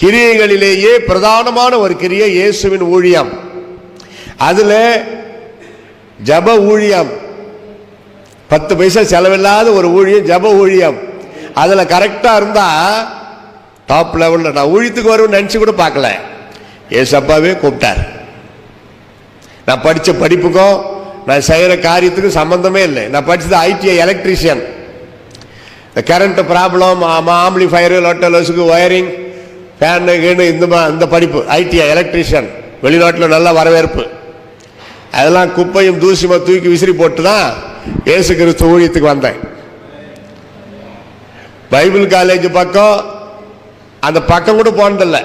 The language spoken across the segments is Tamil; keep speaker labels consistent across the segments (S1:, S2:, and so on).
S1: கிரியைகளிலேயே பிரதானமான ஒரு கிரியை இயேசுவின் ஊழியம். அதில் ஜப ஊழியம். பத்து பைசா செலவில்லாத ஒரு ஊழியம் ஜப ஊழியம். அதில் கரெக்டாக இருந்தால் டாப் லெவலில் நான் ஊழியத்துக்கு வருவேன் நினச்சி கூட பார்க்கல. ஏசப்பாவே கூப்பிட்டார். நான் படித்த படிப்புக்கும் நான் செய்கிற காரியத்துக்கும் சம்மந்தமே இல்லை. நான் படித்தது ஐடிஐ எலக்ட்ரீஷியன் இந்த கரண்ட் ப்ராப்ளம் ஆம்பிளிஃபயர் லோட்டலஸுக்கு ஒயரிங் ஃபேனு இந்த இந்த படிப்பு ஐடிஐ எலக்ட்ரீஷியன் வெளிநாட்டில் நல்ல வரவேற்பு. அதெல்லாம் குப்பையும் தூசிமா தூக்கி விசிறி போட்டு தான் இயேசு கிறிஸ்து ஊழியத்துக்கு வந்தேன். பைபிள் காலேஜ் பக்கம் அந்த பக்கம் கூட போனதில்லை.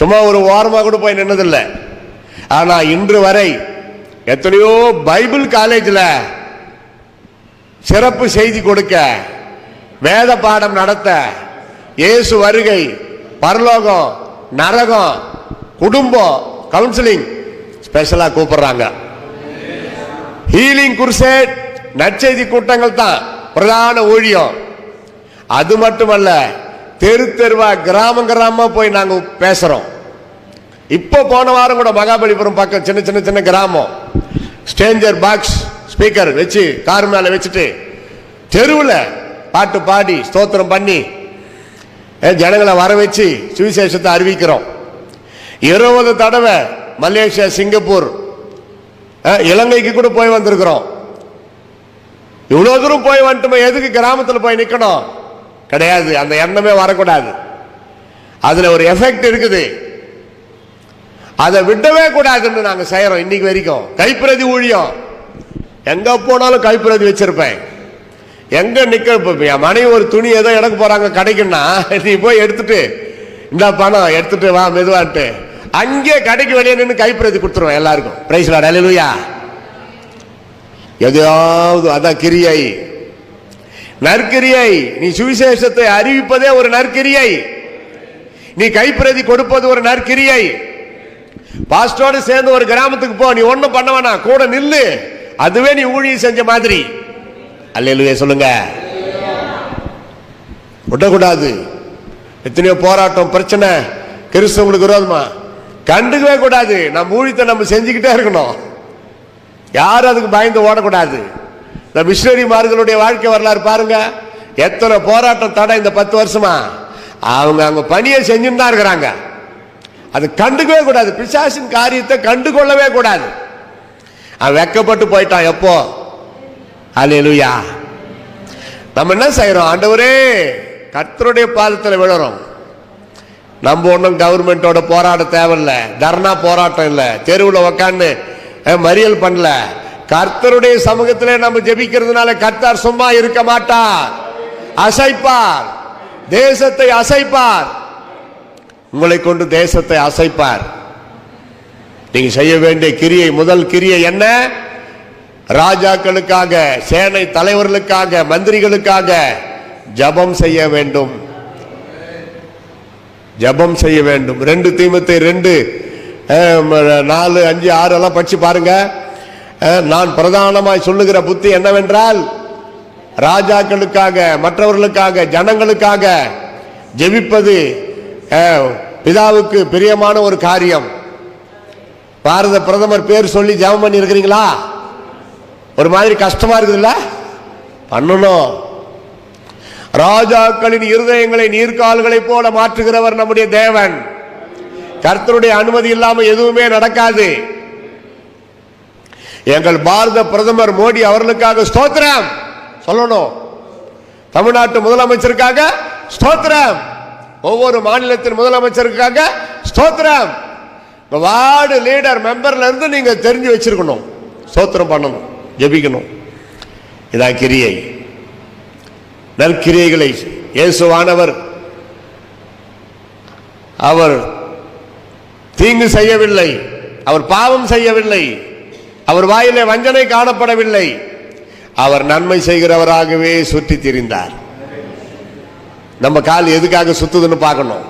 S1: சும்மா ஒரு ஓரமாக கூட போய் நின்னதில்லை. ஆனால் இன்று வரை எத்தனையோ பைபிள் காலேஜில் சிறப்பு செய்தி கொடுக்க வேத பாடம் நடத்த இயேசு வருகை பரலோகம் நரகம் குடும்பம் கவுன்சிலிங் ஸ்பெஷலாக கூப்பிடுறாங்க. ஹீலிங் குர்சேட் நற்செய்தி கூட்டங்கள் தான் பிரதான ஊழியம். அது மட்டுமல்ல தெரு தெருவா கிராமம் கிராமமாக போய் நாங்கள் பேசுகிறோம் இப்போ போன வாரம் கூட மகாபலிபுரம் பக்கம் சின்ன சின்ன சின்ன கிராமம். ஸ்டேஞ்சர் பாக்ஸ் ஸ்பீக்கர் வச்சு கார் மேலே வச்சுட்டு தெருவில் பாட்டு பாடி ஸ்தோத்திரம் பண்ணி ஜனங்களை வர வச்சு சுவிசேஷத்தை அறிவிக்கிறோம். இருபது தடவை மலேசியா சிங்கப்பூர் இலங்கைக்கு கூட போய் வந்திருக்கிறோம். இவ்வளவு தூரம் போய் வந்துட்டுமே எதுக்கு கிராமத்தில் போய் நிற்கணும் கிடையாது அந்த எண்ணமே வரக்கூடாது. அதுல ஒரு எஃபெக்ட் இருக்குது. அதை விடவே கூடாதுன்னு நாங்கள் செய்யறோம் இன்னைக்கு வரைக்கும். கைப்பிரதி ஊழியம். எங்க போனாலும் கைப்பிரதி வச்சிருப்பேன். எங்க நிக்க இப்ப என் மனைவி ஒரு துணி ஏதோ எடுக்க போறாங்க கடைக்குன்னா நீ போய் எடுத்துட்டு இந்த பணம் எடுத்துட்டு வா மெதுவான்ட்டு. அங்கே கடைக்கு வெளியே நின்று கைப்பிரதி கொடுத்துருவேன் எல்லாருக்கும். பிரைஸ் லார்ட் எதையாவது அதான் கிரியை. நற்கிரியை. நீ சுவிசேஷத்தை அறிவிப்பதே ஒரு நற்கிரியை. நீ கைப்பிரதி கொடுப்பது ஒரு நற்கிரியை. பாஸ்டோடு சேர்ந்து ஒரு கிராமத்துக்கு போ நீ ஒன்றும் பண்ண வேணாம் கூட நில்லு. அதுவே நீ ஊழியம் செஞ்ச மாதிரி. அல்லையிலுவே சொல்லுங்க. விடக்கூடாது. எத்தனையோ போராட்டம் பிரச்சனை. கிறிஸ்தவங்களுக்கு விரோதமா? கண்டுக்கவே கூடாது. நம்ம ஊழியத்தை நம்ம செஞ்சுக்கிட்டே இருக்கணும். யாரும் அதுக்கு பயந்து ஓடக்கூடாது. இந்த மிஷினரிமார்களுடைய வாழ்க்கை வரலாறு பாருங்க. எத்தனை போராட்டம் தடை இந்த பத்து வருஷமா? அவங்க அவங்க பணியை செஞ்சுன்னு தான் இருக்கிறாங்க. அது கண்டுக்கவே கூடாது. பிசாசின் காரியத்தை கண்டுகொள்ளவே கூடாது. அவன் வெக்கப்பட்டு போயிட்டான். எப்போ? அலையலுயா நம்ம என்ன செய்யறோம்? ஆண்டவரே கர்த்தருடைய பாதத்தில் விழுறோம். நம்ம ஒன்றும் கவர்மெண்ட்டோட போராட தேவையில்லை. தர்ணா போராட்டம் இல்லை. தெருவில் உக்காந்து மறியல் பண்ணல. கர்த்தருடைய சமூகத்தில் நம்ம ஜெபிக்கிறதுனால கர்த்தர் சும்மா இருக்க மாட்டார். அசைப்பார். தேசத்தை அசைப்பார். உங்களை கொண்டு தேசத்தை அசைப்பார். நீங்க செய்ய வேண்டிய கிரியை முதல் கிரியை என்ன? ராஜாக்களுக்காக சேனை தலைவர்களுக்காக மந்திரிகளுக்காக ஜெபம் செய்ய வேண்டும். ஜெபம் செய்ய வேண்டும். ரெண்டு தீமத்தை ரெண்டு நாலு அஞ்சு ஆறு எல்லாம் படிச்சு பாருங்க. நான் பிரதானமாய் சொல்லுகிற புத்தி என்னவென்றால் ராஜாக்களுக்காக மற்றவர்களுக்காக ஜனங்களுக்காக ஜெபிப்பது பிதாவுக்கு பிரியமான ஒரு காரியம். பாரத பிரதமர் பேர் சொல்லி ஜெபம் பண்ணி இருக்கிறீங்களா ஒரு மாதிரி கஷ்டமா இருக்குதுல்ல? பண்ணணும். ராஜாக்களின் இருதயங்களை நீர்க்கால்களைப் போல மாற்றுகிறவர் நம்முடைய தேவன். கர்த்தருடைய அனுமதி இல்லாம எதுவுமே நடக்காது. எங்கள் பாரத பிரதமர் மோடி அவர்களுக்காக ஸ்தோத்திரம். சொல்லணும். தமிழ்நாட்டு முதலமைச்சருக்காக ஸ்தோத்திரம். ஒவ்வொரு மாநிலத்தின் முதலமைச்சருக்காக ஸ்தோத்திரம். வார்டு லீடர் மெம்பர்ல இருந்து நீங்க தெரிஞ்சு வச்சிருக்கணும். ஸ்தோத்திரம் பண்ணணும். ஜெபிக்கணும். இதான் கிரியை. நற்கிரியைகளை இயேசுவானவர் அவர் தீங்கு செய்யவில்லை அவர் பாவம் செய்யவில்லை அவர் வாயிலே வஞ்சனை காணப்படவில்லை. அவர் நன்மை செய்கிறவராகவே சுற்றி திரிந்தார். நம்ம கால் எதுக்காக சுத்துதுன்னு பார்க்கணும்.